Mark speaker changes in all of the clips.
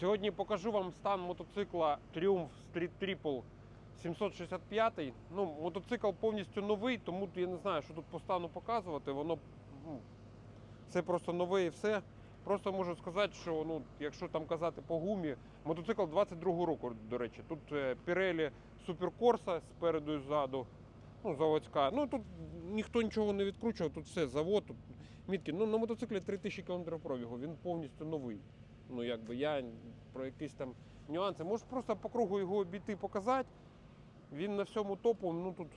Speaker 1: Сьогодні покажу вам стан мотоцикла Triumph Street Triple 765. Ну, мотоцикл повністю новий, тому я не знаю, що тут по стану показувати. Воно ну, все просто нове і все. Просто можу сказати, що ну, якщо там казати по гумі, мотоцикл 22-го року, до речі. Тут е, Pirelli Corsa спереду і ззаду. Ну, заводська. Ну тут ніхто нічого не відкручував, тут все завод, тут мітки. Ну, на мотоциклі 3000 км пробігу, він повністю новий. Ну, якби я про якісь там нюанси. Можеш просто по кругу його обійти, показати. Він на всьому топу, ну тут.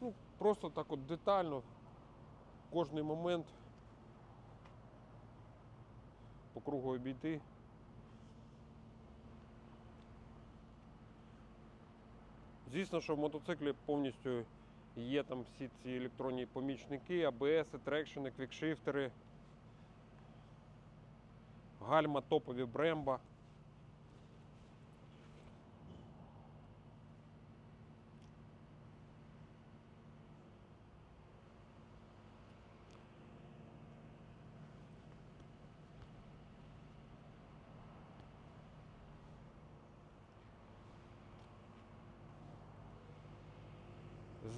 Speaker 1: Ну, просто так от детально. Кожний момент по кругу обійти. Звісно, що в мотоциклі повністю є там всі ці електронні помічники, АБС, трекшени, квікшифтери, гальма топові Бремба.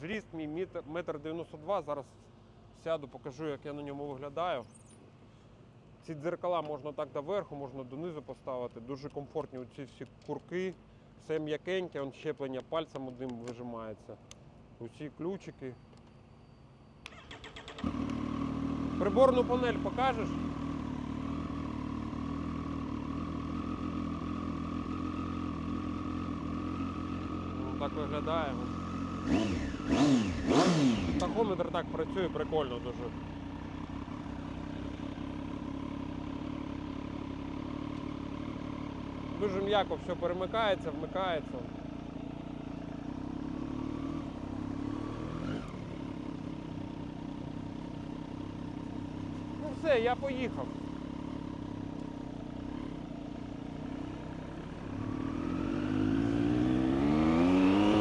Speaker 1: Зріст мій метр- метр 92. Зараз сяду, покажу, як я на ньому виглядаю. Ці дзеркала можна так доверху, можна донизу поставити. Дуже комфортні оці всі курки. Все м'якеньке, он щеплення пальцем одним вижимається. Усі ключики. Приборну панель покажеш? Ну, так виглядає. Тахометр так працює прикольно дуже. Дуже м'яко все перемикається, вмикається. Ну все, я поїхав.